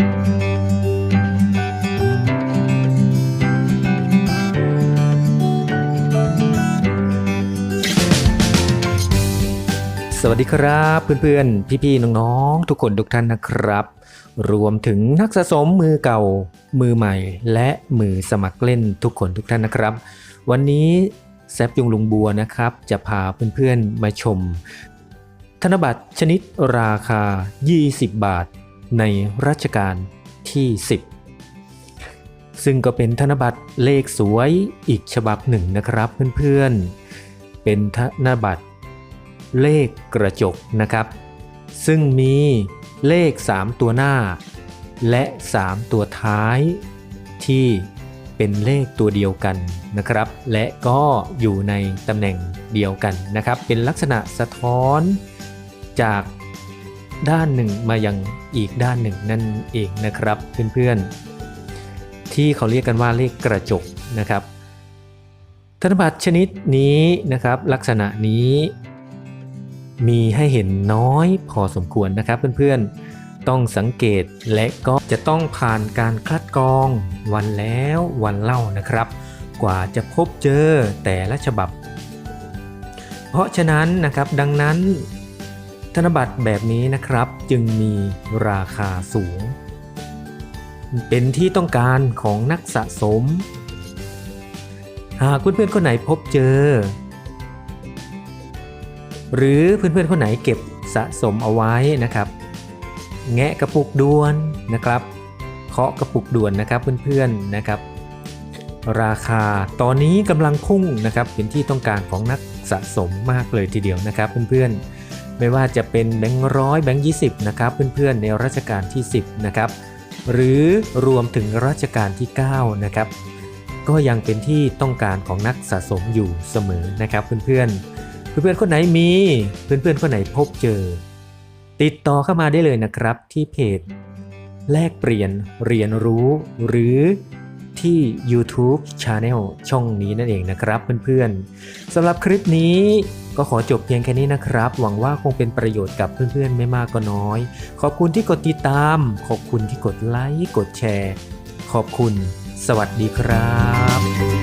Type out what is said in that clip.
สวัสดีครับเพื่อนๆ พี่ๆ น้องๆ ทุกคนทุกท่านนะครับ รวมถึงนักสะสมมือเก่า มือใหม่ และมือสมัครเล่นทุกคนทุกท่านนะครับ วันนี้แซฟยงลุงบัวนะครับ จะพาเพื่อนๆ มาชม ธนบัตรชนิดราคา 20 บาท ในรัชกาลที่ 10 ซึ่งก็เป็นธนบัตรเลขสวยอีกฉบับหนึ่งนะครับเพื่อนๆ เป็นธนบัตรเลขกระจกนะครับ ซึ่งมีเลข 3 ตัวหน้า และ 3 ตัวท้ายที่เป็นเลขตัวเดียวกันนะครับ และก็อยู่ในตำแหน่งเดียวกันนะครับ เป็นลักษณะสะท้อนจาก ด้านหนึ่งมายังอีกด้านหนึ่งนั่นเองนะครับเพื่อนๆ ที่เขาเรียกกันว่าเลขกระจกนะครับ ธนบัตรชนิดนี้นะครับลักษณะนี้มีให้เห็นน้อยพอสมควรนะครับเพื่อนๆ ต้องสังเกตและก็จะต้องผ่านการคัดกรองวันแล้ววันเล่านะครับ กว่าจะพบเจอแต่ละฉบับ เพราะฉะนั้นนะครับดังนั้น นบัตรแบบนี้นะครับจึงมีราคาสูง เป็นที่ต้องการของนักสะสม หากเพื่อนๆคนไหนพบเจอ หรือเพื่อนๆคนไหนเก็บสะสมเอาไว้นะครับ แงะกระปุกด่วนนะครับ เคาะกระปุกด่วนนะครับเพื่อนๆนะครับ ราคาตอนนี้กำลังพุ่งนะครับเป็นที่ต้องการของนักสะสมมากเลยทีเดียวนะครับเพื่อนๆ ไม่ว่าจะเป็นแบงค์ร้อยแบงค์ยี่สิบนะครับเพื่อนๆในรัชกาลที่ 10นะครับหรือรวมถึงรัชกาลที่9นะครับก็ยังเป็นที่ต้องการของนักสะสมอยู่เสมอนะครับเพื่อนๆ เพื่อนๆคนไหนมีเพื่อนๆคนไหนพบเจอ ติดต่อเข้ามาได้เลยนะครับที่เพจ แลกเปลี่ยนเรียนรู้หรือ ที่ YouTube Channel ช่องนี้นั่นเองนะครับเพื่อนๆสำหรับคลิปนี้ก็ขอจบเพียงแค่นี้นะครับ หวังว่าคงเป็นประโยชน์กับเพื่อนๆ ไม่มากก็น้อย ขอบคุณที่กดติดตาม ขอบคุณที่กดไลค์ กดแชร์ ขอบคุณ สวัสดีครับ